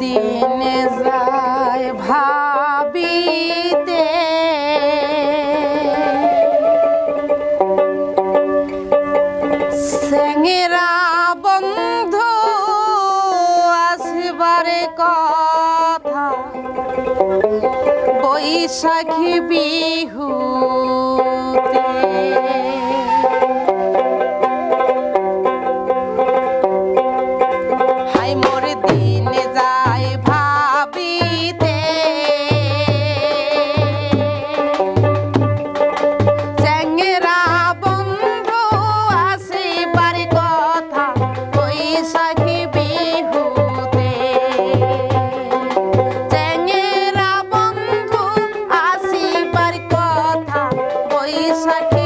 দিনে যায় ভাবিতে। মেরা বন্ধু আসবারে কথা। বৈশাখী বিহু like.